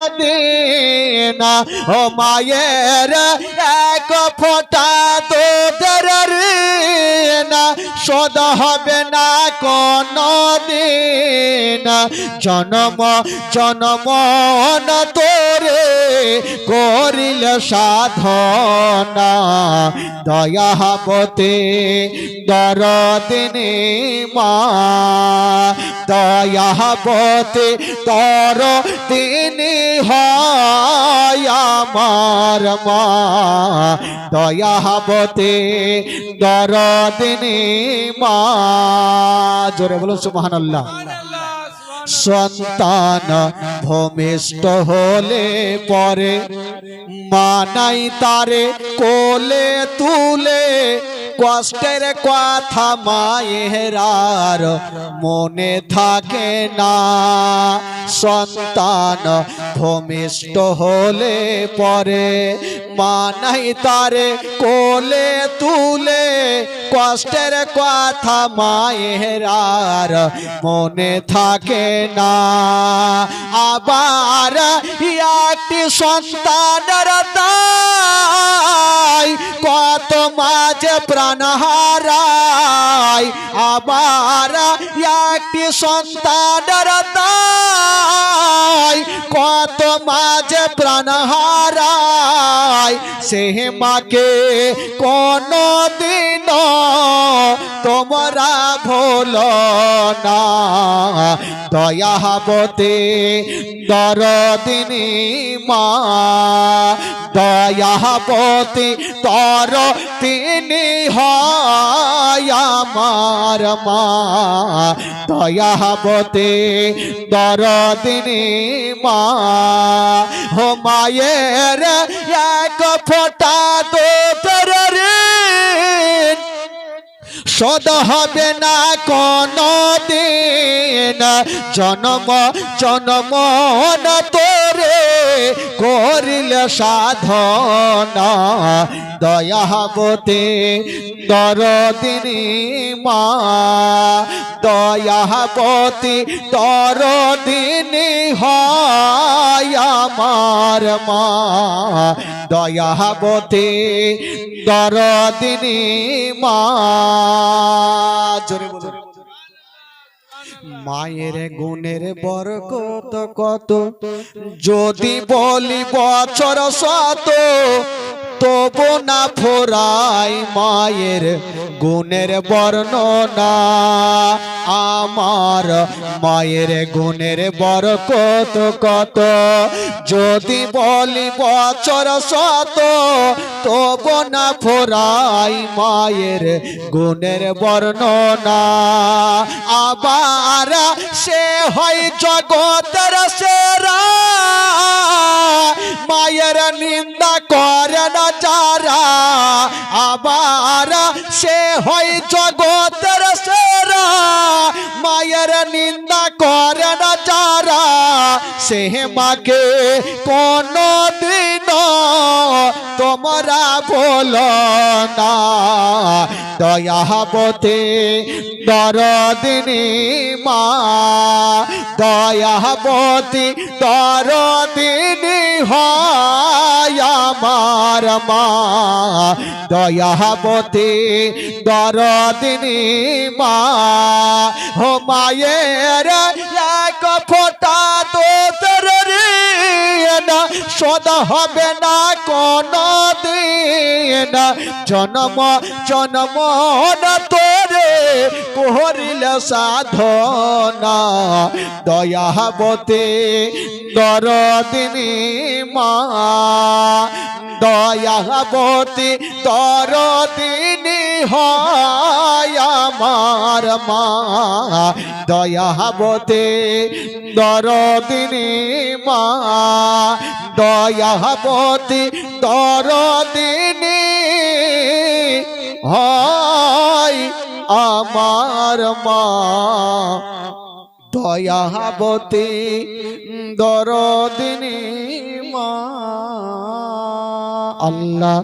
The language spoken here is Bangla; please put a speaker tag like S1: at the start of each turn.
S1: அதே দিনা ও মায়ের এক ফোঁটা দুধের না শোধ হবে না কোন দিন জনম জনম তোরে করিল সাধনা। দয়াবতে দরদিনী মা। দয়াবতে তর তিনি হয় আমার মা দর দিনে মা। জোরে বলো সুবহান আল্লাহ সন্তান ভূমিষ্ঠ হলে পরে মানাই তারে কোলে তুলে কষ্টের কথা মায়েরার মনে থাকে না। সন্তান ভূমিষ্ঠ হলে পরে মানাই তারে কোলে তুলে। কষ্টের কথা মায়েরার মনে থাকে না। আবার একটি সন্তানের তাই কত মাঝে প্রাণ হারায়। আবার একটি সন্তানের কত মাঝে প্রাণ হারায়। সে মাকে কোনো দিন তোমরা ভোল না। দয়াবতে দরদিনী মা দয়াবতে তর তিনি হয় আমার মা। দয়াবতে দরদিনী মা হো মায়ের এক ফোঁটা দোতর ঋণ শোধ হবে না কোন দিন জনম জনম না তোরে। করিল সাধনা। দয়াবতে দরদিনী মা, দয়াবতী দরদিনী হয় আমার মা। দয়াবতী দরদিনী মা। জোরে বলুন। মায়ের গুণের বরকত কত যদি বলি বছর শত তবু না ফোরাই মায়ের গুণের বর্ণনা। আমার মায়ের গুণের বরকত কত? যদি বলি বছর শত, তবু না ফোরাই মায়ের গুণের বর্ণনা। আবার সে হয় জগতের সেরা আবার সে হয় জগতের সেরা। মায়ের নিন্দা করে না যারা, সে মাকে কোনো দিন তোমরা বলো না। দয়াবতে দরদিনী মা, দয়াবতী দরদিনী হয়। আমার মা দয়াবতী দরদিনী মা। হো মায়ের এক ফোঁটা তোর না শোধ হবে না কোন দিন জনম জনম না তোরে করিল সাধনা। দয়াবতে দরদিনী মা, দয়াবতী দরদিনী হয় আমার মা। দয়াবতে দরদিনী মা, দয়াবতী দরদিনী হয় আমার মা। দয়াবতী দরদিনী মা আল্লাহ